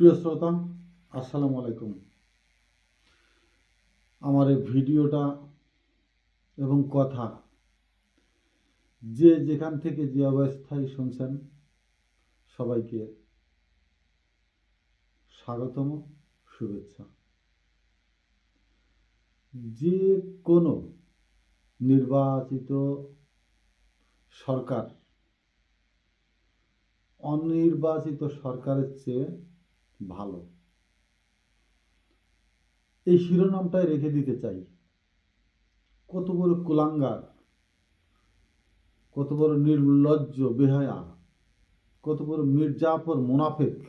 প্রিয় শ্রোতা, আসসালামু আলাইকুম। আমার এই ভিডিওটা এবং কথা যে যেখান থেকে যে অবস্থায় শুনছেন সবাইকে স্বাগতম, শুভেচ্ছা। যে কোনো নির্বাচিত সরকার, অনির্বাচিত সরকারের চেয়ে ভালো। এই শিরোনামটাই রেখে দিতে চাই। কত বড় কুলাঙ্গার, কত বড় নির্লজ্জ বেহায়া, কত বড় মির্জাফর মুনাফেক।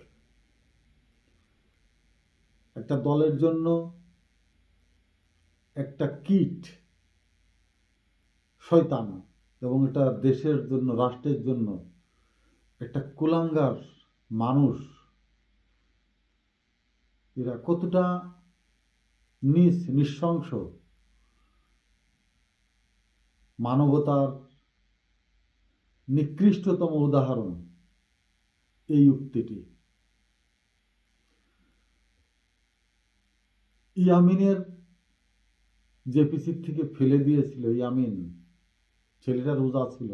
একটা দলের জন্য একটা কিট শয়তান এবং এটা দেশের জন্য, রাষ্ট্রের জন্য একটা কুলাঙ্গার মানুষ এরা কতটা নিস নৃশংস মানবতার নিকৃষ্টতম উদাহরণ এই উক্তিটি। ইয়ামিনের জেপিসির থেকে ফেলে দিয়েছিল ইয়ামিন, ছেলেটা রোজা ছিল।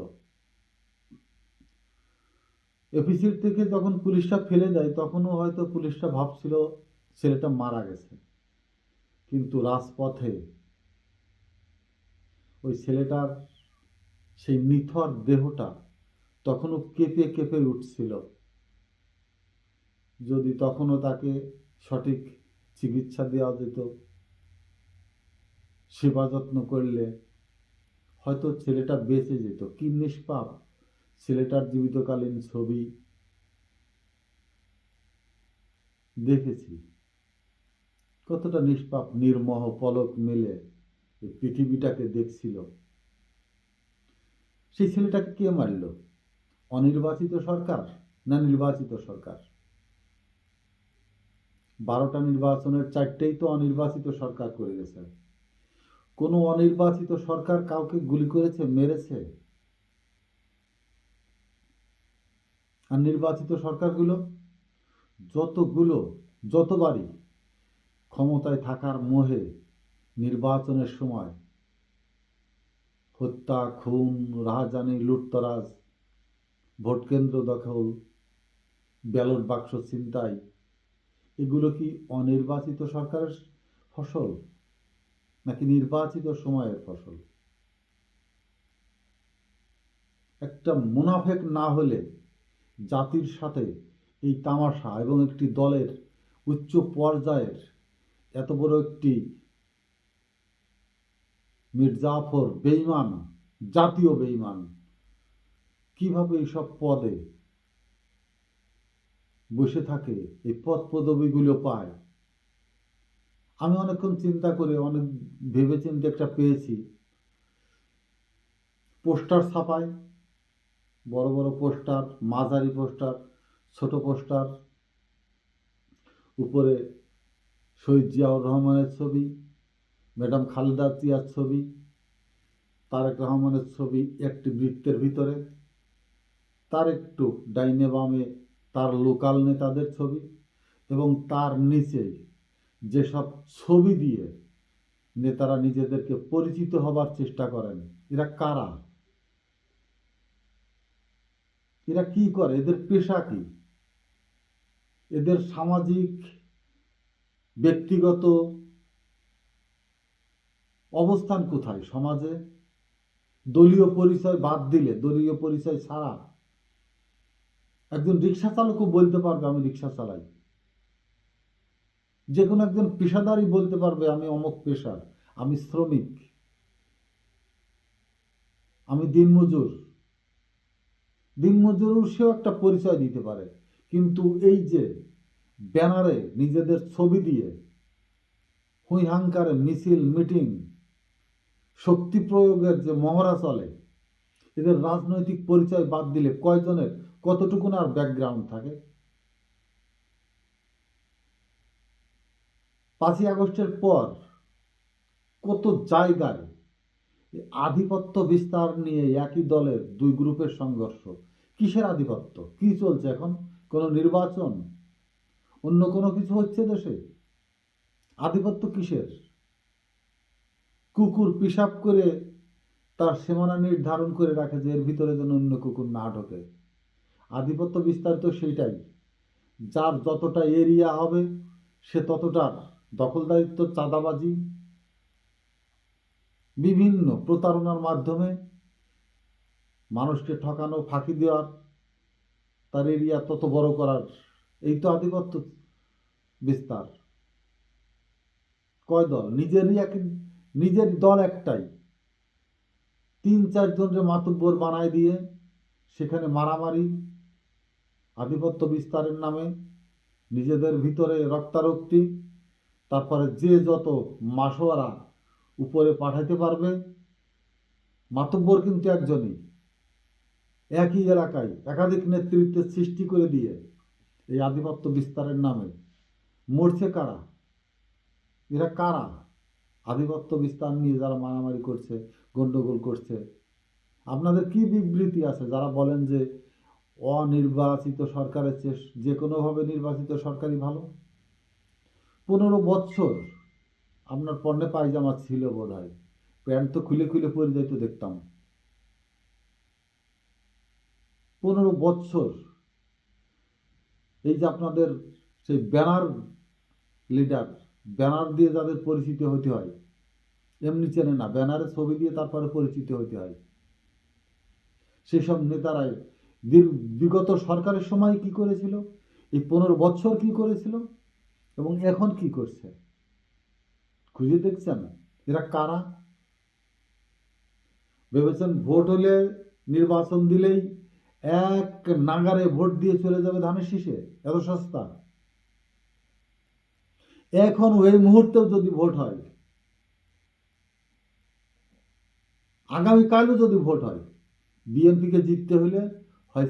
এপিসির থেকে যখন পুলিশটা ফেলে দেয়, তখনও হয়তো পুলিশটা ভাবছিল ছেলেটা মারা গেছে। কিন্তু রাজপথে ওই ছেলেটার সেই নিথর দেহটা তখনও কেঁপে কেঁপে উঠছিল। যদি তখনও তাকে সঠিক চিকিৎসা দেওয়া যেত, সেবা যত্ন করলে হয়তো ছেলেটা বেঁচে যেত। কি নিষ্পাপ ছেলেটার জীবিতকালীন ছবি দেখেছি। কতটা নিষ্পাপ, নির্মহ, পলক মেলে পৃথিবীটাকে দেখছিল? সেই ছেলেটাকে কে মারল? অনির্বাচিত সরকার না নির্বাচিত সরকার? বারোটা নির্বাচনের চারটেই তো অনির্বাচিত সরকার করে গেছে। কোনো অনির্বাচিত সরকার কাউকে গুলি করেছে, মেরেছে? আর নির্বাচিত সরকারগুলো যতগুলো, যতবারই ক্ষমতায় থাকার মোহে নির্বাচনের সময় হত্যা, খুন, রাহাজানি, লুটতরাজ ভোটকেন্দ্র দখল, ব্যালট বাক্স ছিনতাই, এগুলো কি অনির্বাচিত সরকারের ফসল নাকি নির্বাচিত সময়ের ফসল? একটা মুনাফেক না হলে জাতির সাথে এই তামাশা এবং একটি দলের উচ্চ পর্যায়ের এত বড় একটি মির্জাফর বেইমান জাতীয় বেইমান কীভাবে এইসব পদে বসে থাকে, এই পদ পদবিগুলো পায়? আমি অনেকক্ষণ চিন্তা করে, অনেক ভেবে চিন্তে একটা পেয়েছি। পোস্টার ছাপায় বড় বড় পোস্টার, মাঝারি পোস্টার, ছোট পোস্টার, উপরে শহীদ জিয়াউর রহমানের ছবি, ম্যাডাম খালেদা জিয়ার ছবি, তারেক রহমানের ছবি একটি বৃত্তের ভিতরে। তার একটু ডাইনে বামে তার লোকাল নেতাদের ছবি এবং তার নিচে যেসব ছবি দিয়ে নেতারা নিজেদেরকে পরিচিত হবার চেষ্টা করেন, এরা কারা? এরা কি করে? এদের পেশা কি? এদের সামাজিক ব্যক্তিগত অবস্থান কোথায়? সমাজে? দলীয় পরিচয় বাদ দিলে, দলীয় পরিচয় ছাড়া? একজন রিক্সা চালকও বলতে পারবে, আমি রিক্সা চালাই। যে কোনো একজন পেশাদারই বলতে পারবে, আমি অমক পেশার, আমি শ্রমিক, আমি দিনমজুর। দিনমজুর সেও একটা পরিচয় দিতে পারে। কিন্তু এই যে ব্যানারে নিজেদের ছবি দিয়ে হুইহাঙ্কারে মিছিল, মিটিং, শক্তি প্রয়োগের যে মহড়া চলে, এদের রাজনৈতিক পরিচয় বাদ দিলে কয়জনের, কতটুকুন আর ব্যাকগ্রাউন্ড থাকে? পাঁচই আগস্টের পর কত জায়গায় আধিপত্য বিস্তার নিয়ে একই দলের দুই গ্রুপের সংঘর্ষ? কিসের আধিপত্য? কি চলছে এখন? কোনো নির্বাচন? অন্য কোনো কিছু হচ্ছে দেশে? আধিপত্য কিসের? কুকুর পিসাব করে তার সীমানা নির্ধারণ করে রাখে যে এর ভিতরে যেন অন্য কুকুর না ঢোকে। আধিপত্য বিস্তারিত সেইটাই। যার যতটা এরিয়া হবে, সে ততটা দখলদারিত্ব, চাঁদাবাজি, বিভিন্ন প্রতারণার মাধ্যমে মানুষকে ঠকানো, ফাঁকি দেওয়ার, তার এরিয়া তত বড় করার, এই তো আধিপত্য। বিস্তার। কয় দল? নিজেরই এক নিজের দল একটাই। তিন চারজনকে মাতব্বর বানায় দিয়ে সেখানে মারামারি, আধিপত্য বিস্তারের নামে নিজেদের ভিতরে রক্তারক্তি, তারপরে যে যত মাসোয়ারা উপরে পাঠাইতে পারবে, মাতব্বর কিন্তু একজনই। একই এলাকায় একাধিক নেতৃত্বের সৃষ্টি করে দিয়ে এই আধিপত্য বিস্তারের নামে মরছে কারা? এরা কারা? আধিপত্য বিস্তার নিয়ে যারা মারামারি করছে গণ্ডগোল করছে, আপনাদের কি বিবৃতি আছে? যারা বলেন যে অনির্বাচিত সরকারের চেয়ে যে কোনোভাবে নির্বাচিত সরকারই ভালো? পনেরো বছর আপনার পণ্যে পায়জামা ছিল বোধ হয় প্যান্ট তো খুলে খুলে পরে যাইতে দেখতাম। পনেরো বছর এই যে আপনাদের সেই ব্যানার লিডার ব্যানার দিয়ে যাদের পরিচিত হতে হয়। এমনি চেনে না ব্যানারে ছবি দিয়ে তারপরে পরিচিত হতে হয়। সেসব নেতারাই বিগত সরকারের সময় কি করেছিল? এই পনেরো বছর কি করেছিল? এবং এখন কি করছে? খুঁজে দেখছেন? এরা কারা? ভেবেছেন ভোট হলে নির্বাচন দিলেই এক নাগারে ভোট দিয়ে চলে যাবে ধানের শীষে? এত সস্তা। এখন ওই মুহূর্তেও যদি ভোট হয়, আগামীকালও যদি ভোট হয়, বিএনপিকে জিততে হলে হয়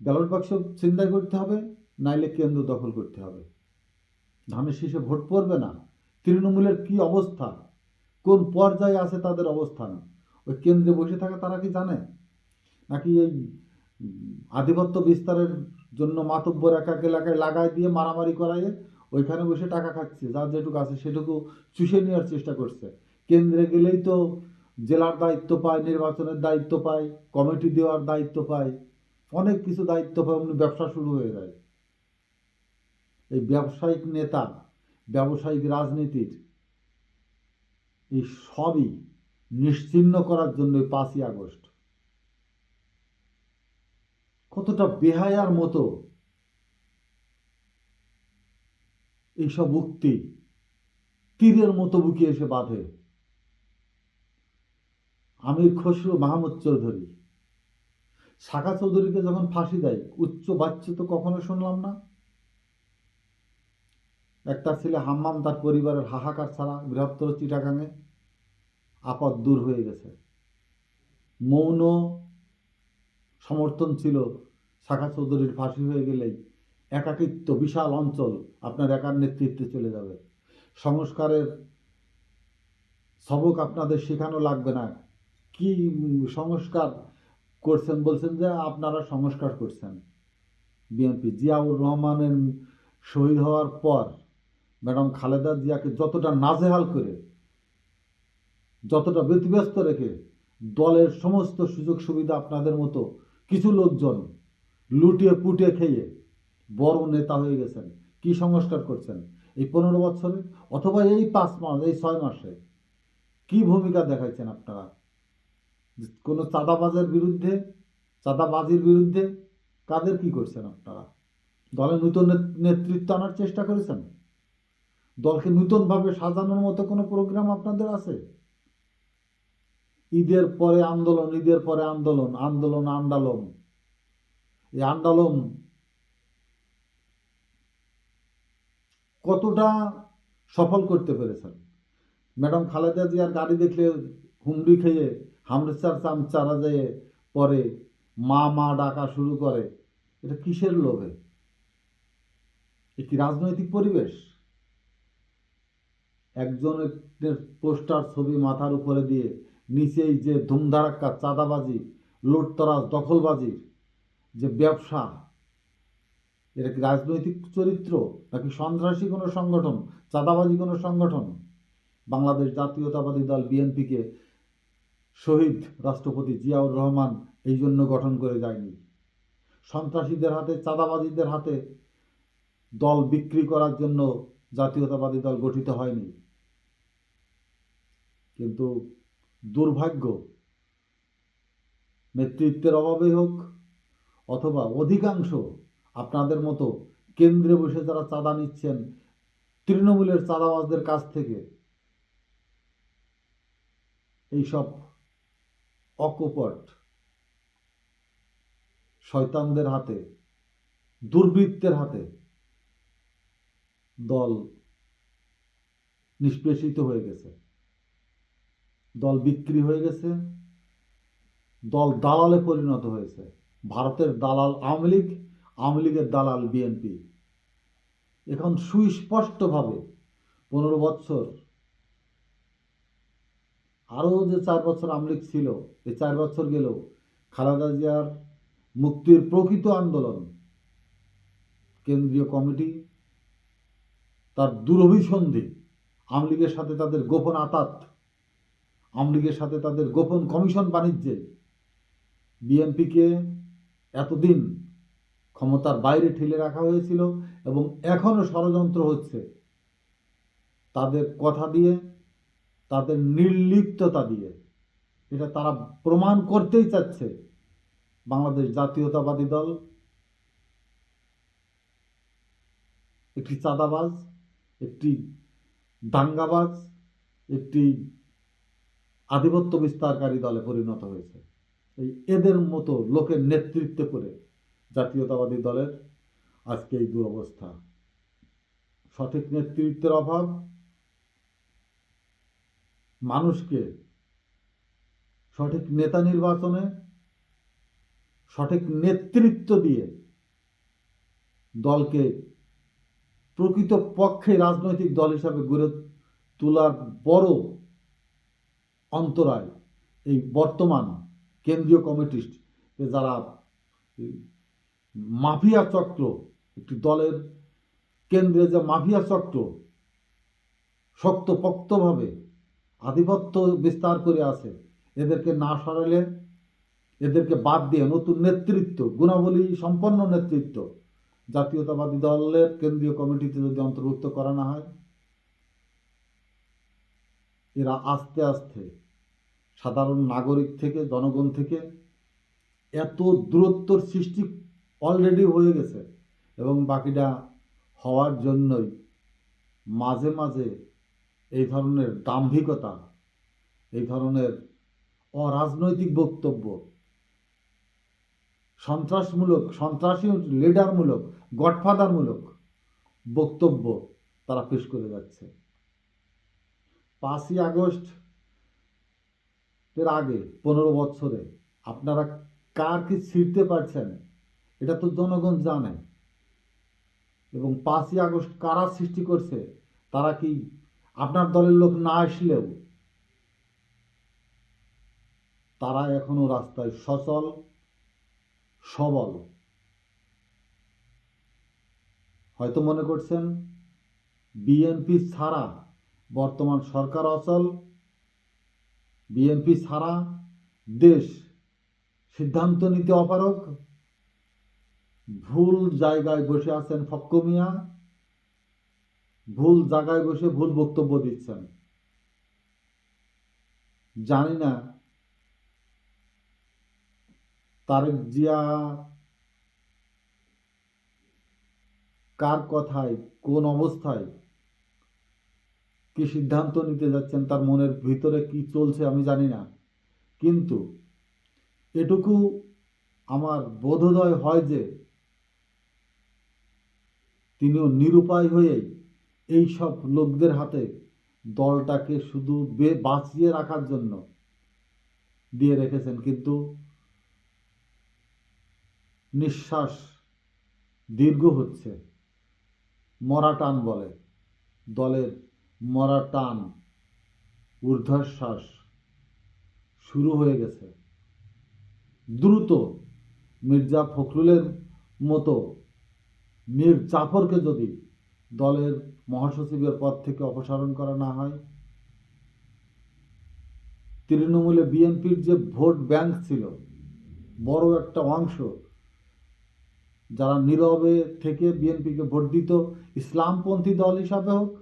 ব্যালট বাক্স চিন্তা করতে হবে, নাইলে কেন্দ্র দখল করতে হবে। ধানের শীষে ভোট পড়বে না। তৃণমূলের কি অবস্থা? কোন পর্যায়ে আছে তাদের অবস্থান? ওই কেন্দ্রে বসে থাকা তারা কি জানে? নাকি এই আধিপত্য বিস্তারের জন্য মাতব্বর এক এক এলাকায় লাগাই দিয়ে মারামারি করাইয়ে ওইখানে বসে টাকা খাচ্ছে, যার যেটুকু আছে সেটুকু চুষে নেওয়ার চেষ্টা করছে। কেন্দ্রে গেলেই তো জেলার দায়িত্ব পায়, নির্বাচনের দায়িত্ব পায়, কমিটি দেওয়ার দায়িত্ব পায়, অনেক কিছু দায়িত্ব পায়, অমনি ব্যবসা শুরু হয়ে যায়। এই ব্যবসায়িক নেতা, ব্যবসায়িক রাজনীতির, এই সবই নিশ্চিহ্ন করার জন্য পাঁচই আগস্ট। কতটা বেহায়ার মতো এইসব উক্তি তীরের মতো বুকে এসে বাঁধে। আমির খসরু মাহমুদ চৌধুরী। শাখা চৌধুরীকে যখন ফাঁসি দেয়, উচ্চ বাচ্চ তো কখনো শুনলাম না। একটা ছেলে হাম্মাম তার পরিবারের হাহাকার ছাড়া বৃহত্তর চিটাগাঙে আপদ দূর হয়ে গেছে। মৌন সমর্থন ছিল শাখা চৌধুরীর ফাঁসি হয়ে গেলেই। একাকিত্ব, বিশাল অঞ্চল আপনার একার নেতৃত্বে চলে যাবে। সংস্কারের সবক আপনাদের শেখানো লাগবে না। কি সংস্কার করছেন বলছেন যে, আপনারা সংস্কার করছেন। বিএনপি জিয়াউর রহমানের শহীদ হওয়ার পর ম্যাডাম খালেদা জিয়াকে যতটা নাজেহাল করে, যতটা ব্যতিব্যস্ত রেখে দলের সমস্ত সুযোগ সুবিধা আপনাদের মতো কিছু লোকজন লুটিয়ে পুটিয়ে খেয়ে বড় নেতা হয়ে গেছেন। কি সংস্কার করছেন? এই পনেরো বছরে? অথবা এই পাঁচ মাস, এই ছয় মাসে? কি ভূমিকা দেখাইছেন আপনারা? কোনো চাঁদাবাজের বিরুদ্ধে? চাঁদাবাজির বিরুদ্ধে? কাদের কি করছেন আপনারা? দলে নূতন নেত- নেতৃত্ব আনার চেষ্টা করেছেন? দলকে নূতনভাবে সাজানোর মতো কোনো প্রোগ্রাম আপনাদের আছে? ঈদের পরে আন্দোলন, ঈদের পরে আন্দোলন আন্দোলন আন্দালন এই আন্দালন কতটা সফল করতে পেরেছেন? ম্যাডাম খালেদা জিয়ার গাড়ি দেখলে হুমড়ি খেয়ে হামরেচার চাম চারা যেয়ে পরে মা মা ডাকা শুরু করে, এটা কিসের লোভে? একটি রাজনৈতিক পরিবেশ? একজনের পোস্টার ছবি মাথার উপরে দিয়ে নিচেই যে ধুমধারাক্কা চাঁদাবাজি, লুটতরাজ, দখলবাজির যে ব্যবসা এটা কি রাজনৈতিক চরিত্র নাকি সন্ত্রাসী কোনো সংগঠন, চাঁদাবাজি কোনো সংগঠন? বাংলাদেশ জাতীয়তাবাদী দল বিএনপিকে শহীদ রাষ্ট্রপতি জিয়াউর রহমান এই জন্য গঠন করে যায়নি। সন্ত্রাসীদের হাতে, চাঁদাবাজিদের হাতে দল বিক্রি করার জন্য জাতীয়তাবাদী দল গঠিত হয়নি। কিন্তু দুর্ভাগ্য, নেতৃত্বের অভাবে হোক অথবা অধিকাংশ আপনাদের মতো কেন্দ্রে বসে যারা চাঁদা নিচ্ছেন, তৃণমূলের চাঁদাবাজদের কাছ থেকে এইসব অকপট শয়তানদের হাতে, দুর্বৃত্তের হাতে দল নিষ্পেষিত হয়ে গেছে। দল বিক্রি হয়ে গেছে, দল দালালে পরিণত হয়েছে। ভারতের দালাল আওয়ামী লীগ আওয়ামী লীগের দালাল বিএনপি। এখন সুস্পষ্টভাবে পনেরো বছর, আরও যে চার বছর আওয়ামী লীগ ছিল, এই চার বছর গেলেও খালেদা জিয়ার মুক্তির প্রকৃত আন্দোলন, কেন্দ্রীয় কমিটি, তার দুরভিসন্ধি, আওয়ামী লীগের সাথে তাদের গোপন আতাত, আওয়ামী লীগের সাথে তাদের গোপন কমিশন বাণিজ্যে বিএনপিকে এতদিন ক্ষমতার বাইরে ঠেলে রাখা হয়েছিল এবং এখনও ষড়যন্ত্র হচ্ছে। তাদের কথা দিয়ে, তাদের নির্লিপ্ততা দিয়ে, এটা তারা প্রমাণ করতেই চাচ্ছে। বাংলাদেশ জাতীয়তাবাদী দল, একটি চাঁদাবাজ, একটি দাঙ্গাবাজ, একটি আধিপত্য বিস্তারকারী দলে পরিণত হয়েছে। এই এদের মতো লোকের নেতৃত্বে করে জাতীয়তাবাদী দলের আজকে এই দুরবস্থা। সঠিক নেতৃত্বের অভাব, মানুষকে সঠিক নেতা নির্বাচনে সঠিক নেতৃত্ব দিয়ে দলকে প্রকৃত পক্ষে রাজনৈতিক দল হিসাবে গড়ে তোলার বড় অন্তরায় এই বর্তমান কেন্দ্রীয় কমিটি যারা মাফিয়া চক্র, একটি দলের কেন্দ্রে যে মাফিয়া চক্র শক্তপোক্তভাবে আধিপত্য বিস্তার করে আছে, এদেরকে না সরালে, এদেরকে বাদ দিয়ে নতুন নেতৃত্ব, গুণাবলী সম্পন্ন নেতৃত্ব জাতীয়তাবাদী দলের কেন্দ্রীয় কমিটিতে যদি অন্তর্ভুক্ত করা না হয়, এরা আস্তে আস্তে সাধারণ নাগরিক থেকে, জনগণ থেকে এত দূরত্বর সৃষ্টি অলরেডি হয়ে গেছে। এবং বাকিটা হওয়ার জন্যই মাঝে মাঝে এই ধরনের দাম্ভিকতা, এই ধরনের অরাজনৈতিক বক্তব্য, সন্ত্রাসমূলক, সন্ত্রাসী লিডারমূলক গডফাদারমূলক বক্তব্য তারা পেশ করে যাচ্ছে। পাঁচই আগস্ট এর আগে, পনেরো বছরে, আপনারা কার কি ছিঁড়তে পারছেন? এটা তো জনগণ জানে। এবং পাঁচই আগস্ট কারা সৃষ্টি করছে, তারা কি আপনার দলের লোক না আসলেও তারা এখনও রাস্তায় সচল, সবল। হয়তো মনে করছেন, বিএনপি ছাড়া বর্তমান সরকার অচল, বিএনপি ছাড়া দেশ সিদ্ধান্ত নিতে অপারক ভুল জায়গায় বসে আছেন ফক্ক মিয়া, ভুল জায়গায় বসে ভুল বক্তব্য দিচ্ছেন। জানি না, তারেক জিয়া কার কথায়, কোন অবস্থায় কি সিদ্ধান্ত নিতে যাচ্ছেন, তার মনের ভিতরে কি চলছে আমি জানি না। কিন্তু এটুকু আমার বোধোদয় হয় যে তিনিও নিরুপায় হয়েই এই সব লোকদের হাতে দলটাকে শুধু বে, বাঁচিয়ে রাখার জন্য দিয়ে রেখেছেন। কিন্তু নিঃশ্বাস দীর্ঘ হচ্ছে। মরা টান বলে। দলের মরা টান, ঊর্ধ্বশ্বাস শুরু হয়ে গেছে। দ্রুত মির্জা ফখরুলের মতো মীর জাফরকে যদি দলের মহাসচিবের পদ থেকে অপসারণ করা না হয়, তৃণমূলে বিএনপির যে ভোট ব্যাংক ছিল, বড় একটা অংশ যারা নীরবে থেকে বিএনপিকে ভোট দিত, ইসলামপন্থী দল হিসাবে হোক,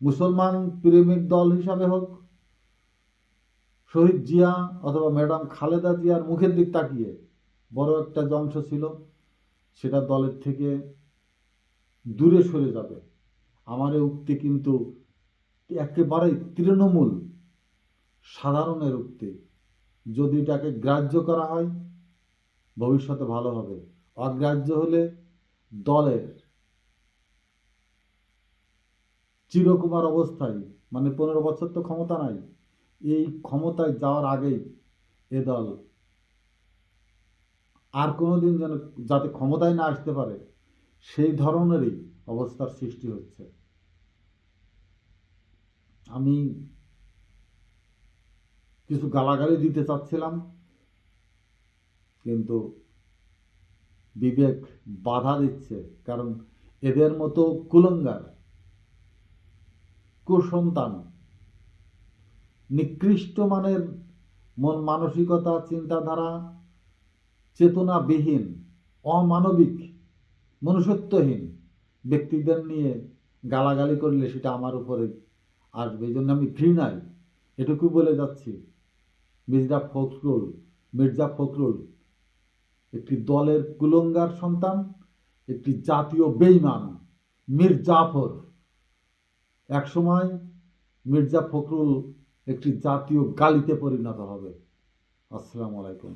মুসলমান প্রেমিক দল হিসাবে হোক, শহীদ জিয়া অথবা ম্যাডাম খালেদা জিয়ার মুখের দিক তাকিয়ে বড় একটা অংশ ছিল। সেটা দলের থেকে দূরে সরে যাবে। আমার উক্তি কিন্তু একেবারেই তৃণমূল সাধারণের উক্তি। যদি এটাকে গ্রাহ্য করা হয়, ভবিষ্যতে ভালো হবে। অগ্রাহ্য হলে দলের চিরকুমার অবস্থায় মানে পনেরো বছর তো ক্ষমতা নাই, এই ক্ষমতায় যাওয়ার আগেই এ দল আর কোনোদিন যেন যাতে ক্ষমতায় না আসতে পারে, সেই ধরনেরই অবস্থার সৃষ্টি হচ্ছে। আমি কিছু গালাগালি দিতে চাচ্ছিলাম, কিন্তু বিবেক বাধা দিচ্ছে, কারণ এদের মতো কুলঙ্গার, কুসন্তান, নিকৃষ্ট মানের মন মানসিকতা, চিন্তাধারা চেতনাবিহীন, অমানবিক, মনুষ্যত্বহীন ব্যক্তিদের নিয়ে গালাগালি করলে সেটা আমার উপরে আসবে। এই জন্য আমি ঘৃণাই এটুকু বলে যাচ্ছি। মির্জা ফখরুল মির্জা ফখরুল একটি দলের কুলঙ্গার সন্তান, একটি জাতীয় বেইমান মীর জাফর একসময় মির্জা ফখরুল একটি জাতীয় গালিতে পরিণত হবে। আসসালামু আলাইকুম।